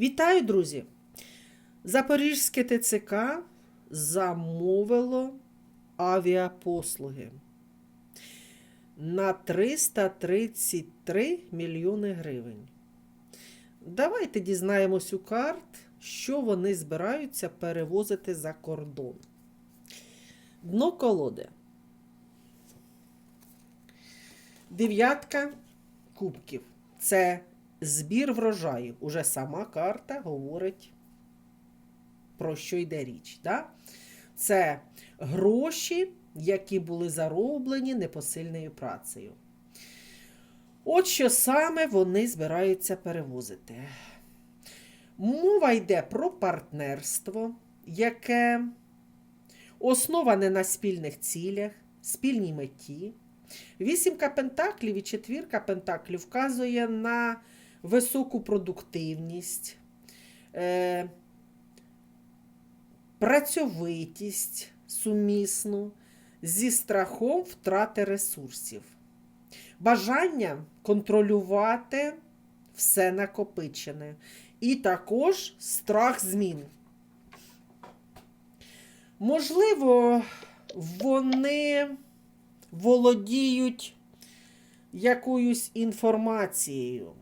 Вітаю, друзі! Запорізьке ТЦК замовило авіапослуги на 333 мільйони гривень. Давайте дізнаємось у карт, що вони збираються перевозити за кордон. Дно колоди. Дев'ятка кубків. Це збір врожаю. Уже сама карта говорить, про що йде річ. Да? Це гроші, які були зароблені непосильною працею. От що саме вони збираються перевозити. Мова йде про партнерство, яке основане на спільних цілях, спільній меті. Вісімка пентаклів і четвірка пентаклів вказує на високу продуктивність, е, працьовитість сумісну зі страхом втрати ресурсів, бажання контролювати все накопичене, і також страх змін. Можливо, вони володіють якоюсь інформацією,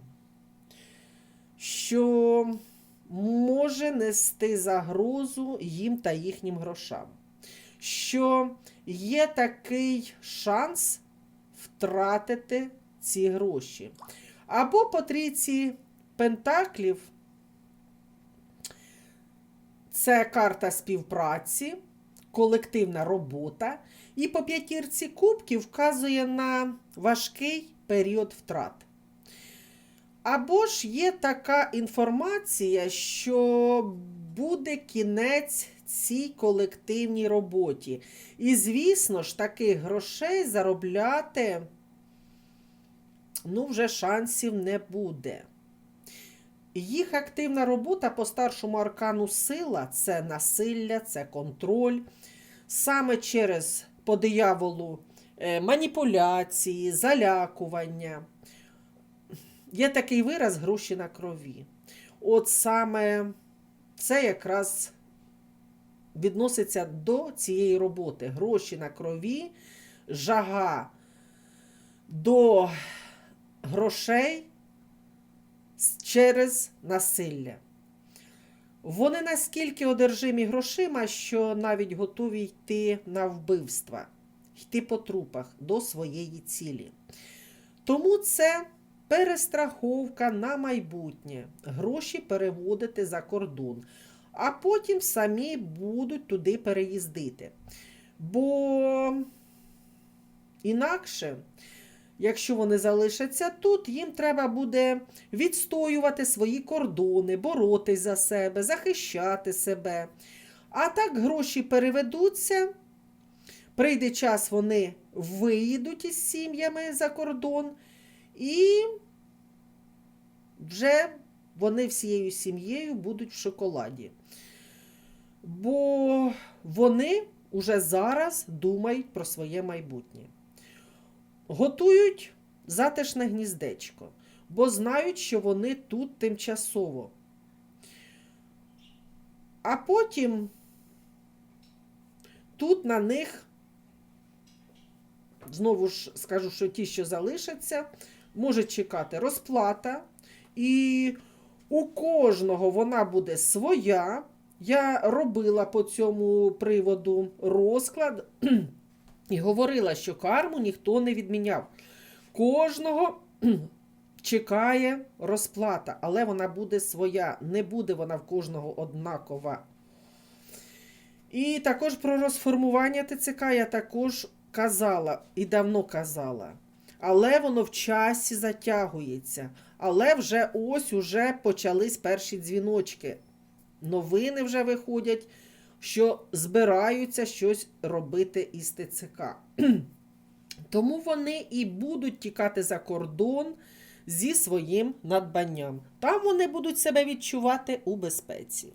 що може нести загрозу їм та їхнім грошам, що є такий шанс втратити ці гроші. Або по трійці пентаклів це карта співпраці, колективна робота. І по п'ятірці кубків вказує на важкий період втрат. Або ж є така інформація, що буде кінець цій колективній роботі. І, звісно ж, таких грошей заробляти ну, вже шансів не буде. Їх активна робота по старшому аркану сила це насилля, це контроль. Саме через по дияволу е, маніпуляції, залякування. Є такий вираз гроші на крові. От саме це якраз відноситься до цієї роботи. Гроші на крові, жага до грошей через насилля. Вони наскільки одержимі грошима, що навіть готові йти на вбивства, йти по трупах до своєї цілі. Тому це перестраховка на майбутнє, гроші переводити за кордон, а потім самі будуть туди переїздити. Бо інакше. Якщо вони залишаться тут, їм треба буде відстоювати свої кордони, боротись за себе, захищати себе. А так гроші переведуться, прийде час, вони виїдуть із сім'ями за кордон, і вже вони всією сім'єю будуть в шоколаді. Бо вони вже зараз думають про своє майбутнє. Готують затишне гніздечко, бо знають, що вони тут тимчасово. А потім тут на них, знову ж скажу, що ті, що залишаться, може чекати розплата, і у кожного вона буде своя. Я робила по цьому приводу розклад. І говорила, що карму ніхто не відміняв. Кожного чекає розплата, але вона буде своя, не буде вона в кожного однакова. І також про розформування ТЦК я також казала і давно казала. Але воно в часі затягується. Але вже ось уже почались перші дзвіночки. Новини вже виходять що збираються щось робити із ТЦК. Тому вони і будуть тікати за кордон зі своїм надбанням. Там вони будуть себе відчувати у безпеці.